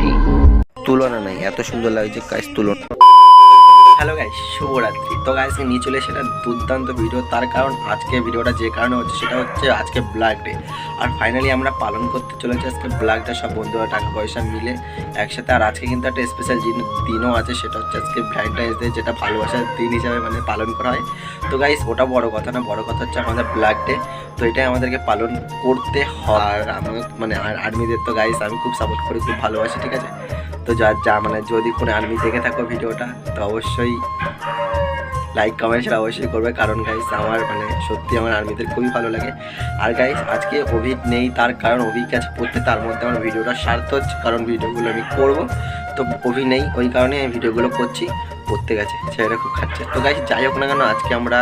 দিই। তুলনা নাই এত সুন্দর লাগছে কাজ তুলনা। হ্যালো গাইস শুভরাত্রি। তো গাইসকে নিয়ে চলে সেটা দুর্দান্ত ভিডিও তার কারণ আজকে ভিডিওটা যে কারণে হচ্ছে সেটা হচ্ছে আজকে ব্ল্যাক ডে আর ফাইনালি আমরা পালন করতে চলেছি আজকে ব্ল্যাক ডে সব বন্ধুরা টাকা পয়সা মিলে একসাথে। আর আজকে কিন্তু একটা স্পেশাল দিনও আছে, সেটা হচ্ছে আজকে ভ্যালেন্টাইন্স ডে যেটা ভালোবাসার দিন হিসাবে মানে পালন করা হয়। তো গাইস ওটা বড় কথা না, বড় কথা হচ্ছে আমাদের ব্ল্যাক ডে তো এটাই আমাদেরকে পালন করতে হয়। আর আমার মানে আর আর্মিদের তো গাইস আমি খুব সাপোর্ট করি, খুব ভালোবাসি, ঠিক আছে? তো যা যা মানে যদি কোনো আর্মি দেখে থাকো ভিডিওটা, তো অবশ্যই লাইক কমেন্ট সেটা অবশ্যই করবে। কারণ গাইস আমার মানে সত্যি আমার আর্মিদের খুবই ভালো লাগে। আর গাইস আজকে অভিক নেই, তার কারণ আছে পড়তে, তার মধ্যে আমার ভিডিওটা স্বার্থ হচ্ছে কারণ ভিডিওগুলো আমি করব। তো অভি নেই, ওই কারণে ভিডিওগুলো করছি, পড়তে গেছে ছেলেটা খুব খাচ্ছে। তো গাইস যাই হোক না কেন, আজকে আমরা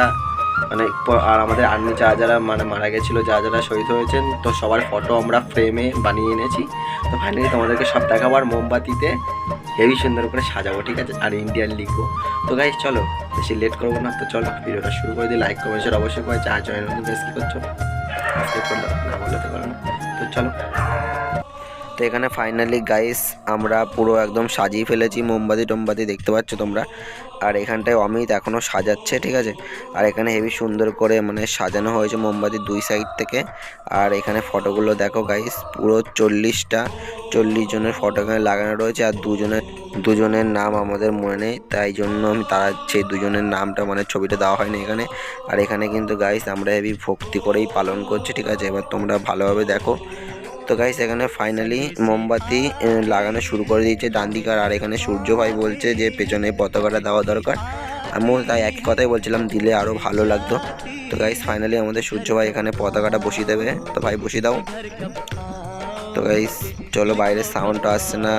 মানে আর আমাদের আর্মি যা যারা মানে মারা গেছিল, যা যারা শহীদ হয়েছেন, তো সবার ফটো আমরা ফ্রেমে বানিয়ে এনেছি। তো ফাইনালি তোমাদেরকে সব দেখাবো আর মোমবাতিতে হেভি সুন্দর করে সাজাবো, ঠিক আছে? আর ইন্ডিয়ান লিখব। তো গাইজ চলো, বেশি লেট করব না, তো চলো, ভিডিওটা শুরু করে দিই। লাইক কমেন্ট অবশ্যই করে চা জয়েন বেশ কী করছ না বললে তো করো না। তো চলো। তো এখানে ফাইনালি গাইস আমরা পুরো একদম সাজিয়ে ফেলেছি মোমবাতি টোমবাতি, দেখতে পাচ্ছ তোমরা? আর এখানটায় অমিত এখনও সাজাচ্ছে, ঠিক আছে? আর এখানে হেভি সুন্দর করে মানে সাজানো হয়েছে মোমবাতি দুই সাইড থেকে। আর এখানে ফটোগুলো দেখো গাইস পুরো চল্লিশটা, চল্লিশ জনের ফটো এখানে লাগানো রয়েছে। আর দুজনের দুজনের নাম আমাদের মনে নেই, তাই জন্য আমি তারা সেই দুজনের নামটা মানে ছবিটা দেওয়া হয়নি এখানে। আর এখানে কিন্তু গাইস আমরা হেভি ভক্তি করেই পালন করছি, ঠিক আছে? এবার তোমরা ভালোভাবে দেখো। তো গাইস এখানে ফাইনালি মোমবাতি লাগানো শুরু করে দিয়েছে। ডান দিকে আর এখানে সূর্য ভাই বলছে যে, পেছনে পতাকাটা দেওয়া দরকার। আমিও তাই একই কথাই বলছিলাম, দিলে আরও ভালো লাগতো। তো গাইস ফাইনালি আমাদের সূর্য ভাই এখানে পতাকাটা বসিয়ে দেবে। তো ভাই, বসিয়ে দাও। তো গাইস চলো, বাইরের সাউন্ডটা আসছে না।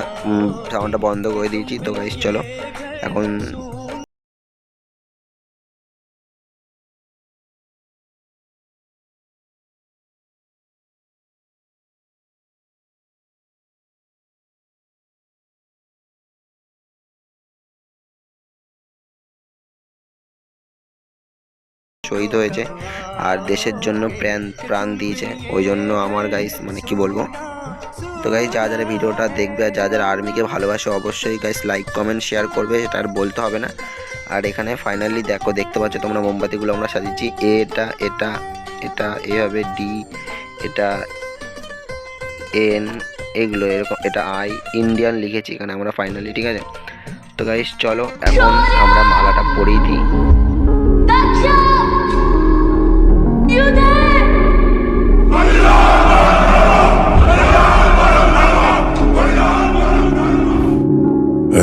সাউন্ডটা বন্ধ করে দিয়েছি। তো গাইস চলো, এখন শহীদ হয়েছে আর দেশের জন্য প্রাণ প্রাণ দিয়েছে। ওই জন্য আমার গাইস মানে কি বলব? তো গাইস যারা যারা ভিডিওটা দেখবে আর যারা যারা আর্মিকে ভালোবাসে, অবশ্যই গাইস লাইক কমেন্ট শেয়ার করবে এটা আর বলতে হবে না। আর এখানে ফাইনালি দেখো, দেখতে পাচ্ছ তোমরা মোমবাতিগুলো আমরা সাজিয়েছি। এটা এটা এটা এ হবে ডি এটা এন এগুলো এরকম, এটা আই ইন্ডিয়ান লিখেছি এখানে আমরা ফাইনালি ঠিক আছে? তো গাইস চলো, এখন আমরা মালাটা পরিয়ে দিই।